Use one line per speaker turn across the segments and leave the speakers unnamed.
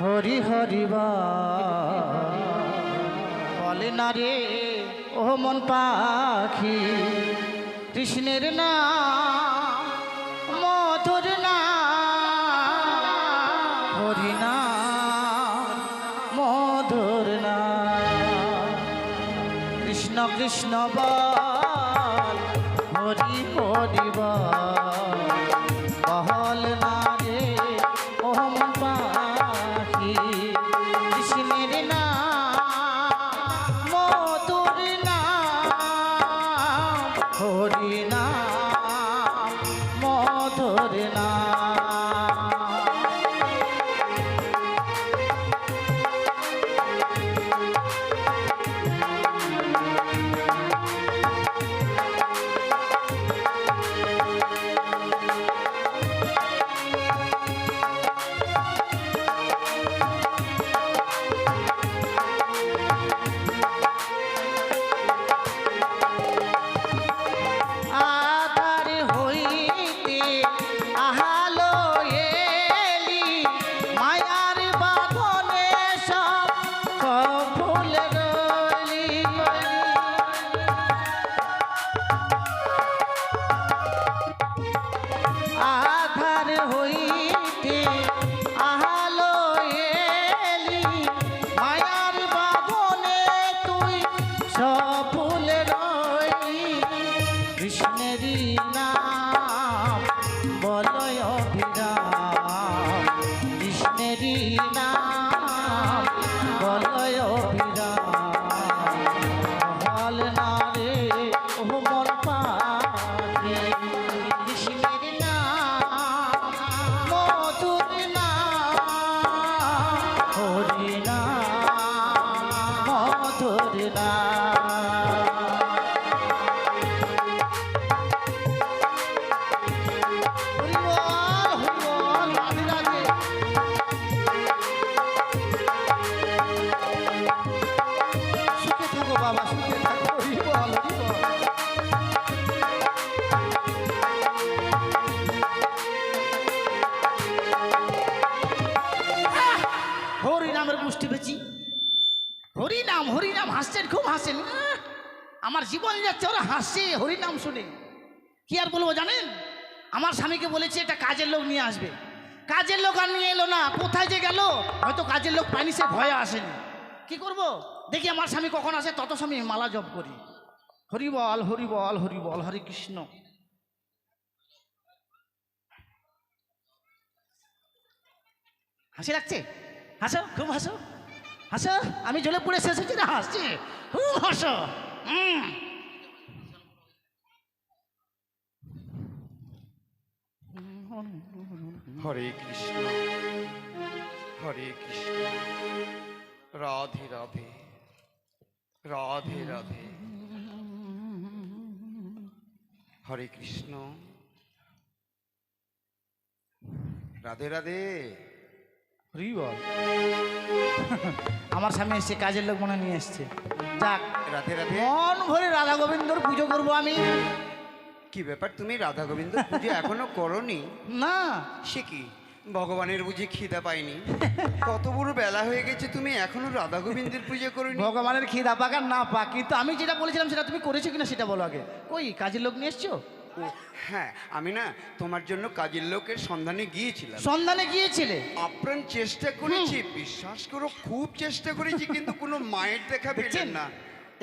হরি হরি বলে না রে ও মন পাখি, কৃষ্ণের না মধুর না হরি না মধুর না কৃষ্ণ কৃষ্ণ বল কৃষ্ণেরই নাম যাচ্ছে, ওরা হাসছে হরি নাম শুনে। কি আর বলব জানেন? আমার স্বামীকে বলেছি একটা কাজের লোক নিয়ে আসবে। কাজের লোক আর নিয়ে এলো না। কোথায় যে গেল? হয়তো কাজের লোক পাইনি সে ভয়ে আসেনি। কি করব? দেখি আমার স্বামী কখন আসে, তত স্বামী মালা জপ করি। হরি বল হরি বল হরি বল, হরে কৃষ্ণ। হাসি লাগছে? হাসো, খুব হাসো। হাসো, আমি জলে পড়ে শেষ হচ্ছি না? হাসছি। খুব হাসো। হুম।
হরে কৃষ্ণ হরে কৃষ্ণ। রাধে রাধে রাধে রাধে। হরে কৃষ্ণ। রাধে রাধে।
হরি বল। আমার স্বামী এসছে কাজের লোক মনে নিয়ে এসছে। যাক।
রাধে রাধে।
মন ভরে রাধা গোবিন্দর পুজো করব আমি।
কি ব্যাপার? তুমি রাধা গোবিন্দ পুজো এখনও করনি?
না।
সে কি? ভগবানের বুঝি খিদা পাইনি। কত বড় বেলা হয়ে গেছে তুমি এখনও রাধা গোবিন্দের পুজো করনি?
ভগবানের খিদা পাকা না পাক। কিন্তু আমি যেটা বলেছিলাম সেটা তুমি করেছ কিনা সেটা বলো আগে। কই কাজের লোক নিয়ে এসছো?
হ্যাঁ আমি না তোমার জন্য কাজের লোকের সন্ধানে গিয়েছিলাম।
সন্ধানে গিয়েছিলে?
আপ্রাণ চেষ্টা করেছি বিশ্বাস করো খুব চেষ্টা করেছি কিন্তু কোনো মায়ের দেখা পেলেন না।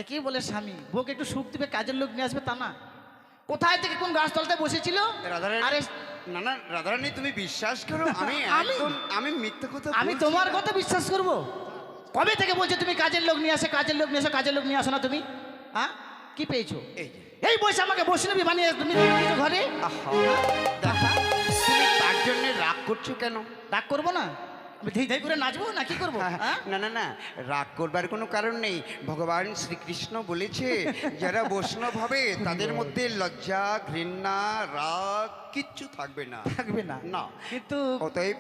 একেই বলে স্বামী? বউকে একটু সুখ দিবে কাজের লোক নিয়ে আসবে তা না। কোথায় থেকে কোন গাছতলাতে বসেছিল?
রাধারানী
আরে
না না রাধারানী তুমি বিশ্বাস করো আমি
আমি?
একদম আমি মিথ্যা কথা
আমি তোমার কথা বিশ্বাস করব? কবে থেকে বলছো তুমি কাজের লোক নিয়ে আসে কাজের লোক নিয়ে আসো কাজের লোক নিয়ে আসো না তুমি? হ্যাঁ? কি পেয়েছ?
এই
বয়সে আমাকে বৈষ্ণবী বানিয়ে তুমি দিয়েছ ঘরে?
দেখা তুমি তার জন্য রাগ করছ কেন?
রাগ করব না? ধেই ধেই করে নাচবো না কি করব? হ্যাঁ?
না না না রাগ করবার কোনো কারণ নেই। ভগবান শ্রীকৃষ্ণ বলেছে যারা বৈষ্ণব হবে তাদের মধ্যে লজ্জা ঘৃণা রাগ কিচ্ছু থাকবে না।
থাকবে না।
না।
কিন্তু
অতএব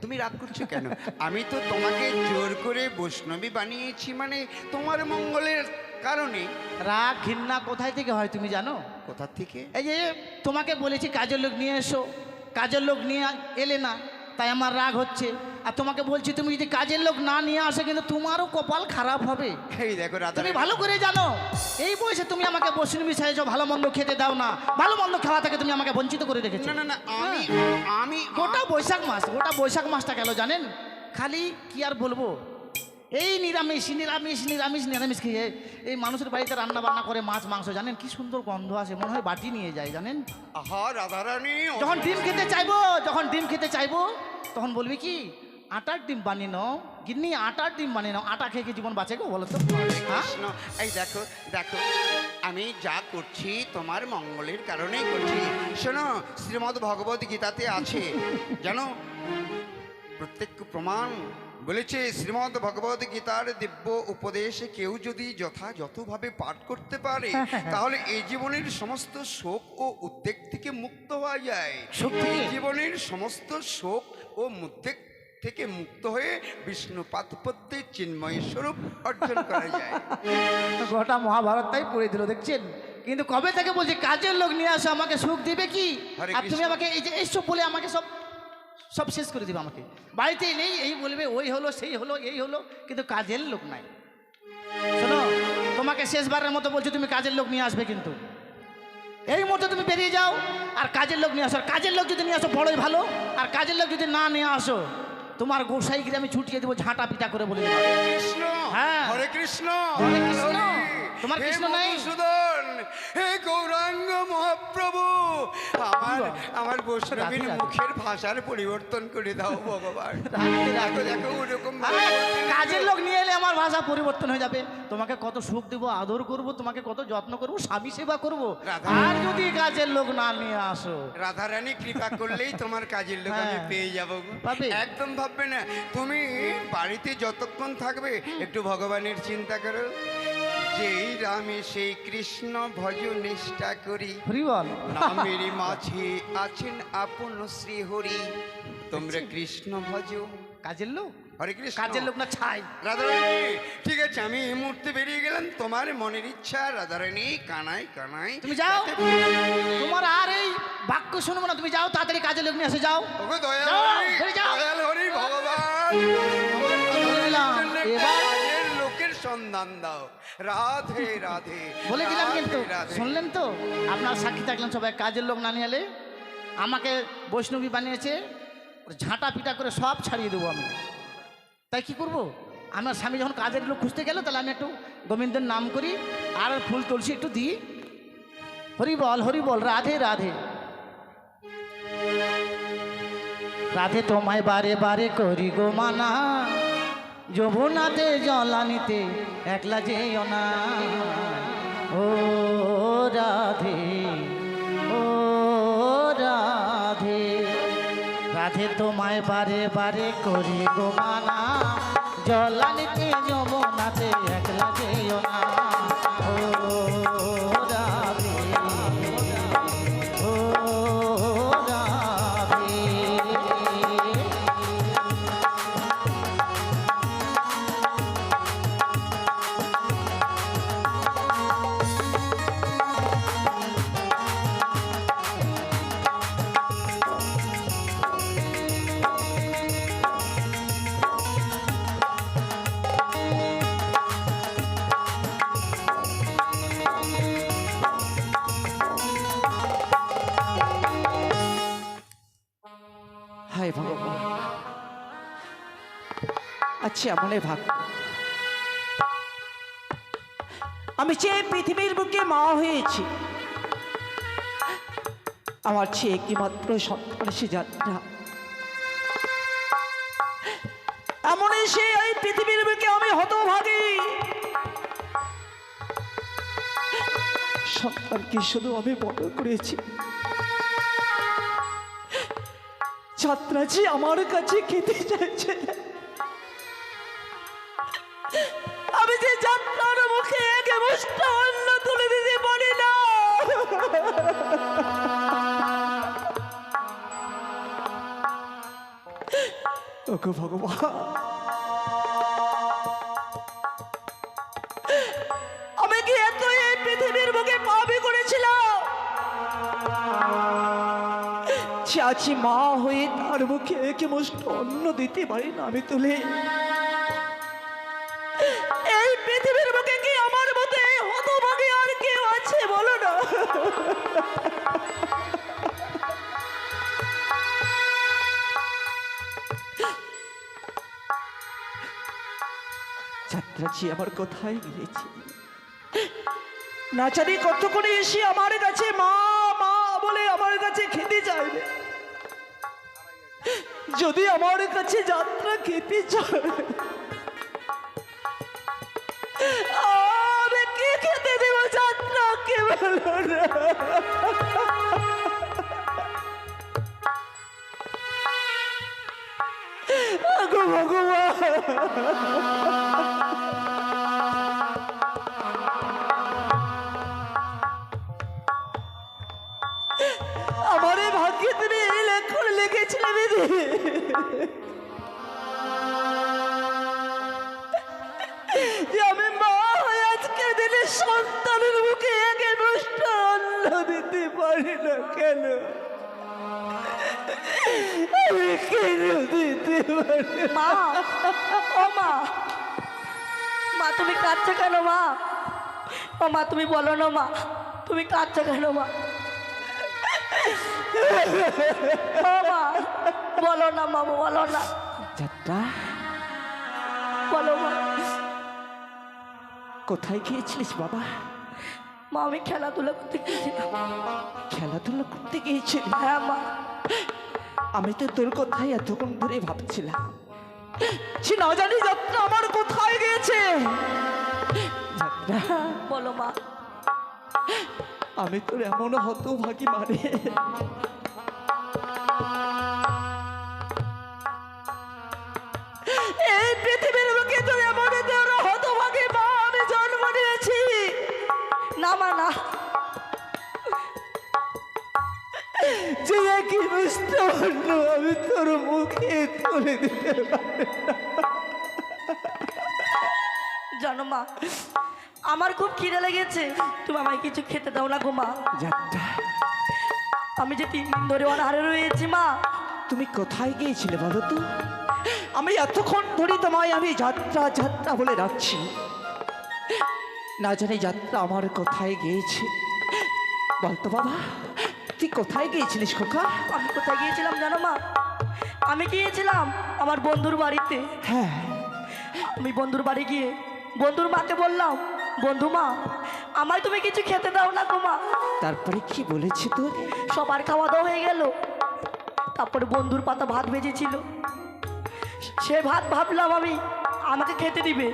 তুমি রাগ করছ কেন? আমি তো তোমাকে জোর করে বৈষ্ণবী বানিয়েছি মানে তোমার মঙ্গলের কারণে।
রাগ ঘৃণা কোথায় থেকে হয় তুমি জানো?
কোথা থেকে?
এই যে তোমাকে বলেছি কাজের লোক নিয়ে এসো। কাজের লোক নিয়ে এলে না তাই আমার রাগ হচ্ছে। আর তোমাকে বলছি তুমি যদি কাজের লোক না নিয়ে আসে কিন্তু তোমারও কপাল খারাপ হবে।
এই দেখো রাধা
তুমি ভালো করে জানো এই বয়সে তুমি আমাকে বসুন মিশাইছো ভালো মন্দ খেতে দাও না ভালো মন্দ খাওয়া থেকে তুমি আমাকে বঞ্চিত করে রেখেছো।
না না না আমি আমি
গোটা বৈশাখ মাস গোটা বৈশাখ মাসটা গেল জানেন? খালি কি আর বলব? এই নিরামিষ নিরামিষ নিরামিষ নিরামিষ খেয়ে এই মানুষের বাড়িতে রান্না বান্না করে মাছ মাংস জানেন? কি সুন্দর গন্ধ আসে মনে হয় বাটি নিয়ে যায় জানেন?
আহা রাধারানী
যখন ডিম খেতে চাইব যখন ডিম খেতে চাইব তখন বলবি কি? আটার ডিম বানিয়ে নাও। গিন্নি আটার ডিম বানিয়ে নাও। আটা খেয়ে কি জীবন বাঁচে গো বলো তো? হ্যাঁ?
কৃষ্ণ। এই দেখো দেখো আমি যা করছি তোমার মঙ্গলের কারণেই করছি। শোনো শ্রীমদ্ ভগবত গীতাতে আছে জানো প্রত্যেক প্রমাণ বলেছে শ্রীমদ্ ভগবত গীতার দিব্য উপদেশে কেউ যদি যথাযথভাবে পাঠ করতে পারে তাহলে এই জীবনের সমস্ত শোক ও উদ্বেগ থেকে মুক্ত হওয়া যায়। জীবনের সমস্ত শোক ও উদ্বেগ থেকে মুক্ত হয়ে বিষ্ণু পাদপত্যে চিন্ময় স্বরূপ অর্জন করা যায়।
গোটা মহাভারত তাই পড়ে দিল দেখছেন? কিন্তু কবে থেকে বলছি কাজের লোক নিয়ে আসো আমাকে সুখ দিবে কি? আর তুমি আমাকে এই যে এইসব বলে আমাকে সব সব শেষ করে দিবে আমাকে। বাড়িতেই নেই এই বলবে ওই হলো সেই হলো এই হলো। কিন্তু কাজের লোক নাই। শোনো তোমাকে শেষবারের মতো বলছি তুমি কাজের লোক নিয়ে আসবে কিন্তু। এই মুহূর্তে তুমি বেরিয়ে যাও আর কাজের লোক নিয়ে আসো। আর কাজের লোক যদি নিয়ে আসো বড়ই ভালো। আর কাজের লোক যদি না নিয়ে আসো তোমার গোসাইকে আমি ছুটিয়ে দেবো ঝাঁটা পিটা করে বলে
কৃষ্ণ
হ্যাঁ।
হরে কৃষ্ণ
হরে কৃষ্ণ। তোমার কৃষ্ণ নাই?
হে গৌরাঙ্গ মহাপ্রভু আমার আমার বৈষ্ণবীর
রাধে রাধে।
মুখের ভাষার পরিবর্তন করে দাও ভগবান। দেখো দেখো ওরকম
কাজের লোক নিয়ে এলে আমার ভাষা পরিবর্তন হয়ে যাবে। তোমাকে কত সুখ দেব আদর করব তোমাকে কত যত্ন করব স্বামী সেবা করব। আর যদি কাজের লোক না নিয়ে আসো।
রাধারানী কৃপা করলেই তোমার কাজের লোক আমি
হ্যাঁ।
পেয়ে যাব? একদম ভাববে না। তুমি বাড়িতে যতক্ষণ থাকবে একটু ভগবানের চিন্তা করো। যেই রামে সেই কৃষ্ণ ভজ নিষ্ঠা করি।
হরি বল।
নামের মাঝে আছেন আপন শ্রী হরি তোমরা কৃষ্ণ ভজ।
কাজের লোক?
হরে কৃষ্ণ।
কাজের লোক না ছাই?
রাধারানী ঠিক আছে আমি এই মুহূর্তে বেরিয়ে গেলাম। তোমার মনের ইচ্ছা রাধারানী কানাই কানাই।
তুমি যাও। তোমার আর এই বাক্য শুনব না তুমি যাও তাড়াতাড়ি কাজের লোক নিয়ে এসে যাও।
ওগো দয়াল হরি ভগবান।
এবার
সন্ধান দাও। রাধে রাধে
বলে দিলাম কিন্তু। শুনলেন তো? আপনার সাক্ষী থাকলেন সবাই কাজের লোক না নিয়ে আমাকে বৈষ্ণবী বানিয়েছে ঝাঁটা পিটা করে সব ছাড়িয়ে দেবো আমি। তাই কি করব? আমার স্বামী যখন কাজের লোক খুঁজতে গেল তাহলে আমি একটু গোবিন্দের নাম করি আর ফুল তুলসী একটু দিই। হরি বল হরি বল রাধে রাধে। রাধে তোমায় বারে বারে করি গো মানা। যমুনাতে জলানিতে একলা যেও না। ও রাধে ও রাধে রাধে তোমায় বারে বারে করি গোমানা জলানিতে যমুনাতে একলা যেও না।
আচ্ছা মনে ভাব আমি যে পৃথিবীর বুকে মা হয়েছি, আমার চেয়ে একটিমাত্র সন্তান সে যাত্রা এমনই সে এই পৃথিবীর বুকে আমি হতভাগী। সন্তানকে শুধু আমি বড় করেছি। যাত্রা যে আমার কাছে খেতে চাইছে আমি অন্ন তুলে দিতে পারি না। ওগো ভগবান। আমি কি এত এই পৃথিবীর বুকে পাপি করেছিলাম? আছি মা হয়ে তার মুখে একে মুষ্ট অন্ন দিতে পারি না আমি তুলে যাত্রাছি আমার কোথায় গিয়েছি? না জানি কত এসে আমার কাছে মা মা বলে আমার কাছে খেতে চাইবে। যদি আমার কাছে যাত্রা খেতে চায়। আমি কি খেতে লিখেছিলে দিদি আমি মা হয়ে আজকের দিনে সন্তানের মুখে একে নষ্ট অন্ন দিতে পারি না। কেন আমি কেন দিতে পারি
মা ও মা মা তুমি কাঁদছো কেন মা? ও মা তুমি বলো না মা, তুমি কাঁদছো কেন মা? মা বলো না মা বলো না।
যাত্রা
বলো মা।
কোথায় গিয়েছিলিস বাবা?
মা আমি খেলাধুলা করতে গিয়েছিলাম।
খেলাধুলা করতে গিয়েছিলি?
হ্যাঁ মা।
আমি তো তোর কথাই এতক্ষণ ধরে ভাবছিলাম। সে না জানি যাত্রা আমার কোথায় গিয়েছে? যাত্রা
বলো মা।
আমি তোর এমন হতভাগী মানে। এই পৃথিবীর মা আমি জন্ম
না, মা, না।
আমি তোর মুখে তুলে দিতে পারি
জানো মা আমার খুব খিদে লেগেছে। তুমি আমায় কিছু খেতে দাও না গো মা।
যাত্রা।
আমি যে তিন দিন ধরে অনাহারে রয়েছি মা।
তুমি কোথায় গিয়েছিলে বলো তো? আমি এতক্ষণ ধরে তোমায় আমি যাত্রা যাত্রা বলে রাখছি না জানি যাত্রা আমার কোথায় গিয়েছে। বলতো বাবা তুই কোথায় গিয়েছিলিস খোকা?
আমি কোথায় গিয়েছিলাম জানো মা? আমি গিয়েছিলাম আমার বন্ধুর বাড়িতে।
হ্যাঁ।
আমি বন্ধুর বাড়ি গিয়ে বন্ধুর মাকে বললাম বন্ধু মা আমায় তুমি কিছু খেতে দাও না গো মা।
তারপরে কি বলেছি তোর?
সবার খাওয়া দাওয়া হয়ে গেল। তারপরে বন্ধুর পাতা ভাত ভেজেছিল। সে ভাত ভাবলাম আমি আমাকে খেতে দিবে।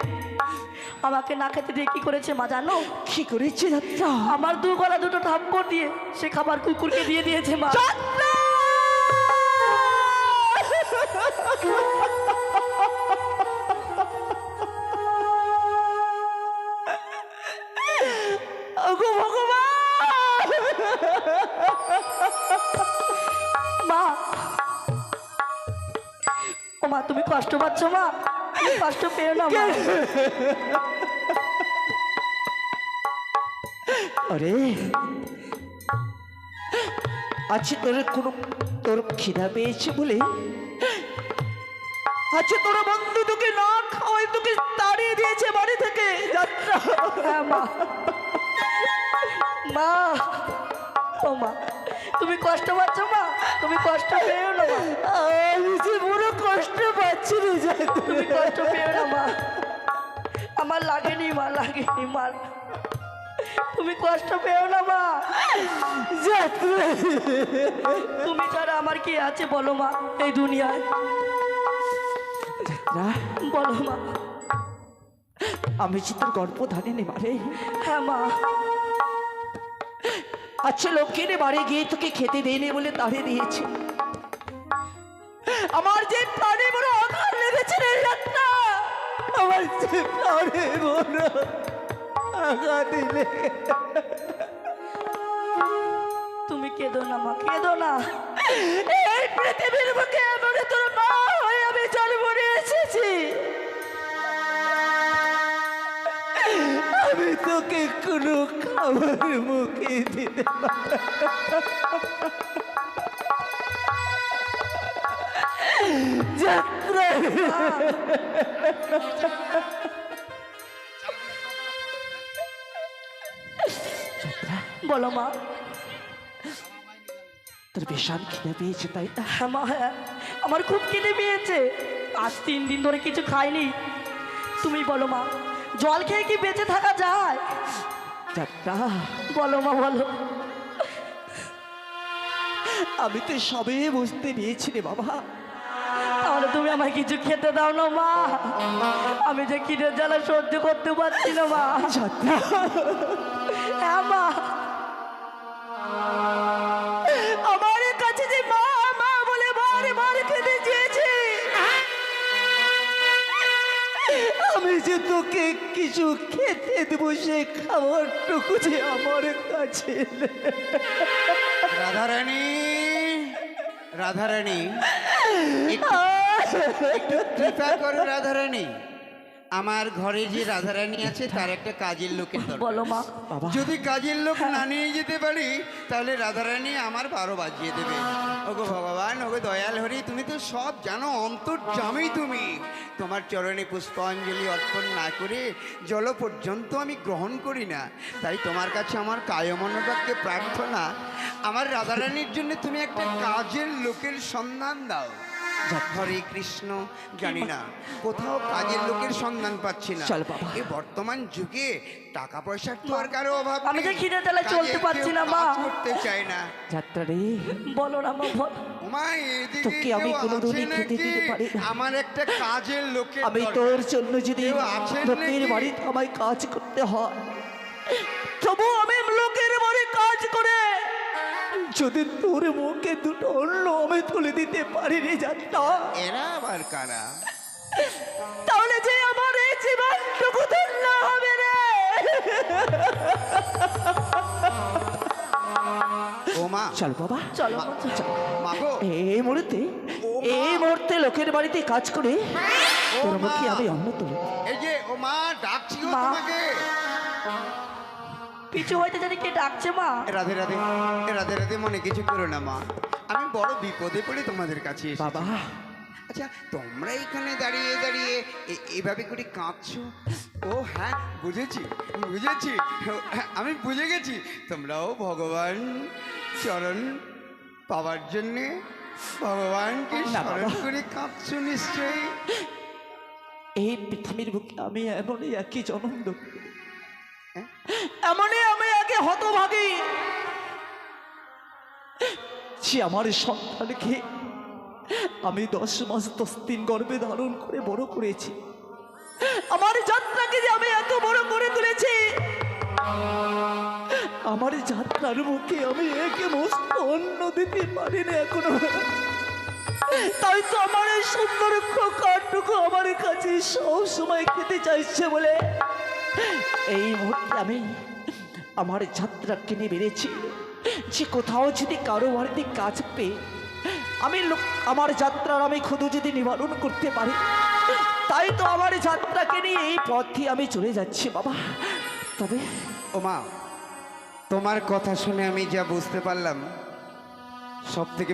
আমাকে না খেতে দিয়ে কি করেছে মা জানো?
কি করেছে যাত্রা?
আমার দু গলা দুটো থাপ্পড় দিয়ে সে খাবার কুকুরকে দিয়ে দিয়েছে মা। মা তুমি কষ্ট পাচ্ছ মা? কষ্ট পেও না মা।
আরে। আচ্ছা তোর কোনো তোর খিদা পেয়েছে বলে? আচ্ছা তোর বন্ধু তোকে না খাওয়াই তোকে তাড়িয়ে দিয়েছে বাড়ি থেকে। যাত্রা
হ্যাঁ মা। ও মা তুমি কষ্ট পাচ্ছ মা? তুমি কষ্ট পেও না মা।
রে যাত্রা
তুমি কষ্ট পেও না মা। আমার লাগেনি মা লাগেনি মা। তুমি কষ্ট পেও না মা। তুমি ছাড়া আমার কি আছে বলো মা এই দুনিয়ায়? বলো মা।
আমি যে তোর মারে
হ্যাঁ মা।
আচ্ছা লক্ষ্মীর বাড়ি গিয়ে তোকে খেতে দেয়নি বলে তাড়িয়ে দিয়েছে। আমার যে প্রাণে আমার প্রাণে বড় আঘাত দিলে।
তুমি কেঁদো না মা কেঁদো না।
এই পৃথিবীর বুকে এমন তোর মা হয়ে আমি জন্ম নিয়ে এসেছি আমি তোকে কোনো খাবার মুখে দিতে পারি
বলো মা
তোর ভীষণ খিদে পেয়েছে তাই
হ্যাঁ মা হ্যাঁ। আমার খুব খিদে পেয়েছে। আজ তিন দিন ধরে কিছু খাইনি। তুমি বলো মা জল খেয়ে কি বেঁচে থাকা যায়? বলো মা বলো।
আমি তো সবে বুঝতে পেরেছি রে বাবা।
তাহলে তুমি আমায় কিছু খেতে দাও না মা। আমি যে খিদের জ্বালা সহ্য করতে পারছি না মা। হ্যাঁ মা।
আমার কাছে যে মা মা বলে বারে বারে খেতে চেয়েছে। আমি যে তোকে কিছু খেতে দেবো সে খাবারটুকু যে আমার কাছে।
রাধারানী রাধারানী একটু কৃপা করো রাধারানী। আমার ঘরে যে রাধারানী আছে তার একটা কাজের লোকের দরকার।
বলো মা।
বাবা।
যদি কাজের লোক না নিয়ে যেতে পারি তাহলে রাধারানী আমার বারো বাজিয়ে দেবে। ওগো ভগবান ওগো দয়াল হরি তুমি তো সব জানো অন্তর জামেই তুমি। তোমার চরণে পুষ্পাঞ্জলি অর্পণ না করে জল পর্যন্ত আমি গ্রহণ করি না। তাই তোমার কাছে আমার কায়মনোবাক্যে প্রার্থনা। আমার রাধারানীর জন্য তুমি একটা কাজের লোকের সন্ধান দাও। হরে কৃষ্ণ জানি না। কোথাও কাজের লোকের সন্ধান পাচ্ছি না।
চল বাবা।
এই বর্তমান যুগে টাকা পয়সার তো আর কারও অভাব
আমি যে খিদে
কাজে
চলতে পারছি না, মা।
করতে চায় না।
যাত্রা রে।
বলো না মা বলো।
তোকে আমি কোনোদিনই খেতে দিতে পারি
আমার একটা কাজের লোকের
আমি তোর জন্য যদি লোকের বাড়িতে আমায় কাজ করতে হয় তবু আমি লোকের বাড়ি যদি তোর মুখে দুটো অন্য আমি তুলে দিতে পারি রে যাত্রা
এরা আবার কারা?
তাহলে যে আমার এই জীবনটুকু ধন্য হবে রে।
ও মা।
চল বাবা।
চলো
মা-
মা, চলো।
মাগো
এই মুহূর্তে এই মুহূর্তে লোকের বাড়িতে কাজ করে তোর মুখে আমি অন্ন তুলে
এই যে ও মা ডাকছি। তোমাকে।
পিছু হইতে জানি কে ডাকছে মা?
রাধে রাধে রাধে রাধে মনে কিছু করো না মা। আমি বড় বিপদে পড়ে তোমাদের কাছে।
বাবা।
আচ্ছা তোমরা এখানে দাঁড়িয়ে দাঁড়িয়ে এ- এভাবে করে কাঁদছো? ও হ্যাঁ বুঝেছি বুঝেছি। হ্যাঁ, আমি বুঝে গেছি। তোমরাও ভগবান চরণ পাওয়ার জন্যে ভগবানকে স্মরণ করে কাঁদছো নিশ্চয়ই?
এই পৃথিবীর বুকে আমি এমনই একই জন্ম দেব? এমনই আমি একে হতভাগী। সে আমার সন্তানকে আমি দশ মাস দশ দিন গর্ভে ধারণ করে বড় করেছি। আমার যাত্রাকে যে আমি এত বড় করে তুলেছি, আমার যাত্রার মুখে আমি একে মস্ত অন্ন দিতে পারি না এখনও। তাই তো আমার এই সুন্দর খোকাটুকু আমার কাছে সব সময় খেতে চাইছে বলে এই মুহূর্তে আমি আমার যাত্রা কিনে বেড়েছি। যে কোথাও যদি কারও বাড়িতে কাজ পেয়ে আমি আমার যাত্রার আমি খুদু যদি নিবারণ করতে পারি, তাই তো আমার যাত্রাকে নিয়ে এই পথে আমি চলে যাচ্ছি বাবা। তবে
ও মা তোমার কথা শুনে আমি যা বুঝতে পারলাম সব থেকে